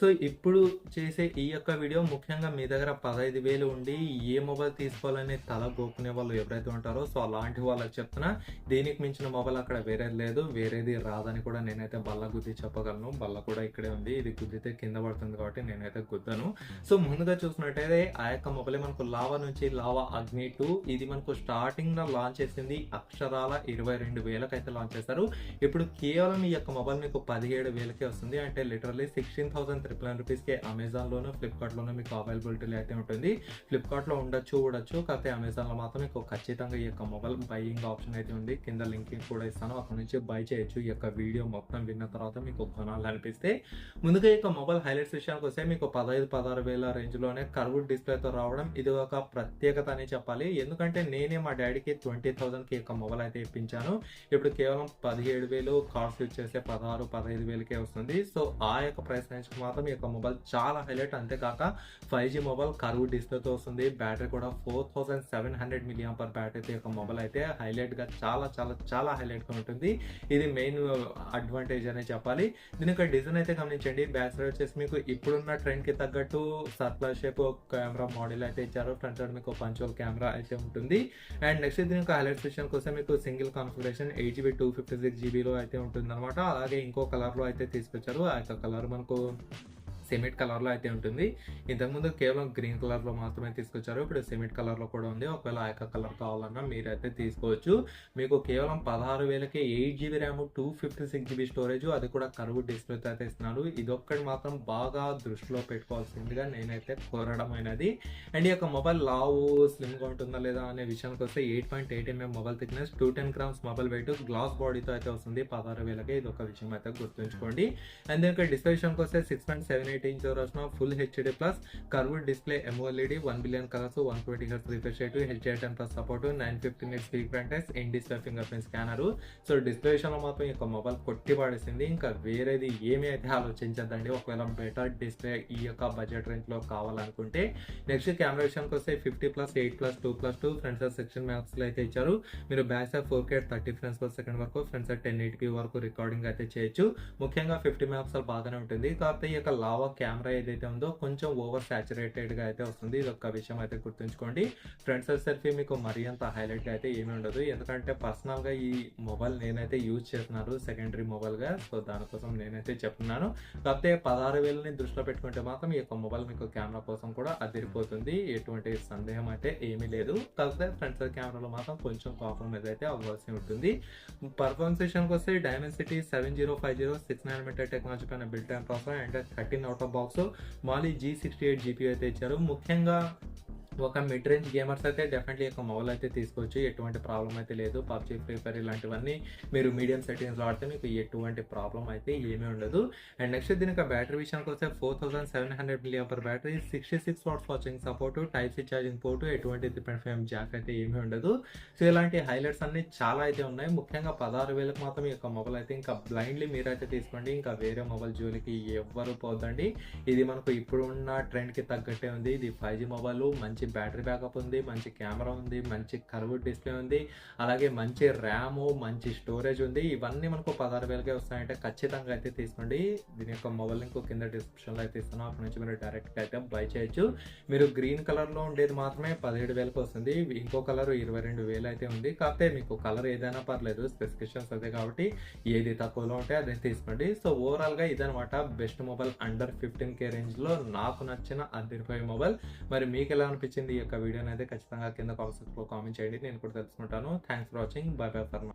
So ఇప్పుడు చేసే ఈ యొక్క వీడియో ముఖ్యంగా మీ దగ్గర పదహైదు వేలు ఉండి ఏ మొబైల్ తీసుకోవాలని తల గోకునే వాళ్ళు ఎవరైతే ఉంటారో సో అలాంటి వాళ్ళకి చెప్తున్నా దీనికి మించిన మొబైల్ అక్కడ వేరేది లేదు వేరేది రాదని కూడా నేనైతే బల్ల గుద్ది చెప్పగలను. బల్ల కూడా ఇక్కడే ఉంది ఇది గుద్దితే కింద పడుతుంది కాబట్టి నేనైతే గుద్దను. సో ముందుగా చూసినట్టయితే ఆ యొక్క మొబైల్ మనకు లావా నుంచి లావా అగ్ని టూ ఇది మనకు స్టార్టింగ్లో లాంచ్ చేసింది అక్షరాల ఇరవై రెండు వేలకు అయితే లాంచ్ చేశారు. ఇప్పుడు కేవలం ఈ యొక్క మొబైల్ మీకు పదిహేడు వేలకే వస్తుంది అంటే literally sixteen thousand triple nine రూపీస్కి అమెజాన్లోనూ ఫ్లిప్కార్ట్లోనూ మీకు అవైలబిలిటీ అయితే ఉంటుంది. ఫ్లిప్కార్ట్లో ఉండొచ్చు చూడొచ్చు కాకపోతే అమెజాన్లో మాత్రం మీకు ఖచ్చితంగా ఈ యొక్క మొబైల్ బయింగ్ ఆప్షన్ అయితే ఉంది. కింద లింక్ కూడా ఇస్తాను. అక్కడ నుంచి బై చేయొచ్చు. ఈ యొక్క వీడియో మొత్తం విన్న తర్వాత మీకు కొనాలనిపిస్తే. ముందుగా ఈ యొక్క మొబైల్ హైలైట్స్ విషయానికి వస్తే మీకు పదహైదు పదహారు వేల రేంజ్లోనే కర్వ్ డిస్ప్లేతో రావడం ఇది ఒక ప్రత్యేకత అని చెప్పాలి. ఎందుకంటే నేనే మా డాడీకి ట్వంటీ థౌసండ్కి యొక్క మొబైల్ అయితే ఇప్పించాను. ఇప్పుడు కేవలం పదిహేడు వేలు కాస్ట్ యూజ్ పదహారు పదహైదు వేలకే వస్తుంది. సో ఆ యొక్క ప్రైస్ రేంజ్కి మాత్రం ఈ యొక్క మొబైల్ చాలా హైలైట్. అంతేకాక ఫైవ్ జీ మొబైల్ కరువు డిస్ప్లేతో వస్తుంది. బ్యాటరీ కూడా four thousand seven hundred milliamp per బ్యాటరీతో యొక్క మొబైల్ అయితే హైలైట్గా చాలా చాలా చాలా హైలైట్గా ఉంటుంది. ఇది మెయిన్ అడ్వాంటేజ్ అనే చెప్పాలి. దీని యొక్క డిజైన్ అయితే గమనించండి. బ్యాక్ సైడ్ వచ్చేసి మీకు ఇప్పుడున్న ట్రెండ్కి తగ్గట్టు సర్ప్లస్ షేప్ కెమెరా మోడల్ అయితే ఇచ్చారు. ఫ్రంట్ సైడ్ మీకు పంచువల్ కెమెరా అయితే ఉంటుంది. అండ్ నెక్స్ట్ దీని యొక్క హైలైట్స్ విషయం కోసం మీకు single configuration eight GB two fifty six జీబీలో అయితే ఉంటుంది అనమాట అలాగే ఇంకో కలర్లో అయితే తీసుకొచ్చారు. ఆ యొక్క కలర్ మనకు సిమెంట్ కలర్లో అయితే ఉంటుంది. ఇంతకుముందు కేవలం గ్రీన్ కలర్లో మాత్రమే తీసుకొచ్చారు. ఇప్పుడు సిమెంట్ కలర్లో కూడా ఉంది. ఒకవేళ ఆ యొక్క కలర్ కావాలన్నా మీరైతే తీసుకోవచ్చు. మీకు కేవలం పదహారు వేలకి eight GB RAM two fifty six GB storage అది కూడా కరువు డిస్ప్లే అయితే ఇస్తున్నారు. ఇదొక్కటి మాత్రం బాగా దృష్టిలో పెట్టుకోవాల్సిందిగా నేనైతే కోరడం అయినది. అండ్ ఈ యొక్క మొబైల్ లావు స్లిమ్గా ఉంటుందా లేదా అనే విషయానికి వస్తే eight point eight mm mobile thickness two ten grams mobile weight glass బాడీతో అయితే వస్తుంది. పదహారు వేలకి ఇది ఒక విషయం అయితే గుర్తుంచుకోండి. అండ్ దీని యొక్క విషయానికి వస్తే six point seven eight inch వచ్చిన full HD plus curved display AMOLED one billion colours one twenty hertz refresh rate HD ten plus support nine fifteen eight peak brightness in display fingerprint scanner. So display విషయంలో మాత్రం ఇంకా mobile కొట్టి పడేసింది. ఇంకా వేరేది ఏమీ అయితే ఆలోచించద్దండి. ఒకవేళ బెటర్ డిస్ప్లే ఈ యొక్క బడ్జెట్ రేంజ్లో కావాలనుకుంటే నెక్స్ట్ కెమెరా విషయానికి వస్తే fifty plus eight plus two plus two front side section maps అయితే ఇచ్చారు. మీరు back side four K thirty frames per second వరకు ఫ్రంట్ సైడ్ టెన్ ఎయిట్ వరకు రికార్డింగ్ అయితే చేయొచ్చు. ముఖ్యంగా ఫిఫ్టీ మ్యాప్స్ బాగానే ఉంటుంది. కాకపోతే ఈ యొక్క లావా కెమెరా ఏదైతే ఉందో కొంచెం ఓవర్ సాచురేటెడ్గా అయితే వస్తుంది. ఇది ఒక విషయం అయితే గుర్తుంచుకోండి. ఫ్రంట్ సైడ్ సెల్ఫీ మీకు మరీ అంత హైలైట్ అయితే ఏమీ ఉండదు. ఎందుకంటే పర్సనల్గా ఈ మొబైల్ నేనైతే యూజ్ చేస్తున్నాను సెకండరీ మొబైల్గా సో దానికోసం నేనైతే చెప్తున్నాను. కాకపోతే పదహారు వేలని దృష్టిలో పెట్టుకుంటే మాత్రం ఈ యొక్క మొబైల్ మీకు కెమెరా కోసం కూడా అదిరిపోతుంది. ఎటువంటి సందేహం అయితే ఏమీ లేదు. కాకపోతే ఫ్రంట్ సైడ్ కెమెరాలో మాత్రం కొంచెం కాంప్రమైజ్ అయితే అవ్వాల్సి ఉంటుంది. పర్ఫార్మెన్స్ విషయానికి వస్తే Dimensity seven zero five zero six nanometre technology పైన built and process and thirteen out of box Mali G sixty eight G P ఇచ్చారు ముఖ్యంగా ఒక మిడ్ రేంజ్ గేమర్స్ అయితే డెఫినెట్లీ ఒక మొబైల్ అయితే తీసుకోవచ్చు. ఎటువంటి ప్రాబ్లం అయితే లేదు. పబ్జీ ఫ్రీ ఫైర్ ఇలాంటివన్నీ మీరు మీడియం సెట్టింగ్స్ వాడితే మీకు ఎటువంటి ప్రాబ్లం అయితే ఏమీ ఉండదు. అండ్ నెక్స్ట్ దీనికి బ్యాటరీ విషయానికి వస్తే four thousand seven hundred million per battery sixty six watts watching support type C charging port ఎటువంటి డిపెండ్ ఫైవ్ జాక్ అయితే ఏమీ ఉండదు. సో ఇలాంటి హైలైట్స్ అన్ని చాలా అయితే ఉన్నాయి. ముఖ్యంగా పదహారు వేలకు మాత్రం ఈ యొక్క మొబైల్ అయితే ఇంకా బ్లైండ్లీ మీరైతే తీసుకోండి. ఇంకా వేరే మొబైల్ జోలికి ఎవ్వరు పోదండి ఇది మనకు ఇప్పుడున్న ట్రెండ్కి తగ్గట్టే ఉంది. ఇది ఫైవ్ జీ మొబైల్ మంచి బ్యాటరీ బ్యాకప్ ఉంది మంచి కెమెరా ఉంది మంచి కర్వ్ డిస్ప్లే ఉంది అలాగే మంచి ర్యామ్ మంచి స్టోరేజ్ ఉంది. ఇవన్నీ మనకు పదహారు వేలకే వస్తాయంటే ఖచ్చితంగా అయితే తీసుకోండి. దీని యొక్క మొబైల్ లింక్ కింద డిస్క్రిప్షన్లో అయితే ఇస్తాను. అక్కడ నుంచి మీరు డైరెక్ట్గా అయితే బై చేయొచ్చు. మీరు గ్రీన్ కలర్లో ఉండేది మాత్రమే పదిహేడు వేలకు వస్తుంది. ఇంకో కలర్ ఇరవై రెండు వేలు అయితే ఉంది. కాకపోతే మీకు కలర్ ఏదైనా పర్లేదు స్పెసిఫికేషన్స్ అదే కాబట్టి ఏది తక్కువలో ఉంటే అదే తీసుకోండి. సో ఓవరాల్గా ఇదనమాట best mobile under fifteen K రేంజ్లో నాకు నచ్చిన అదిరిపోయే మొబైల్. మరి మీకు ఎలా అనిపించింది? ఈ యొక్క వీడియోని అయితే ఖచ్చితంగా కింద కామెంట్స్లో కామెంట్ చేయండి. నేను కూడా తెలుసుకుంటాను. Thanks for watching bye bye for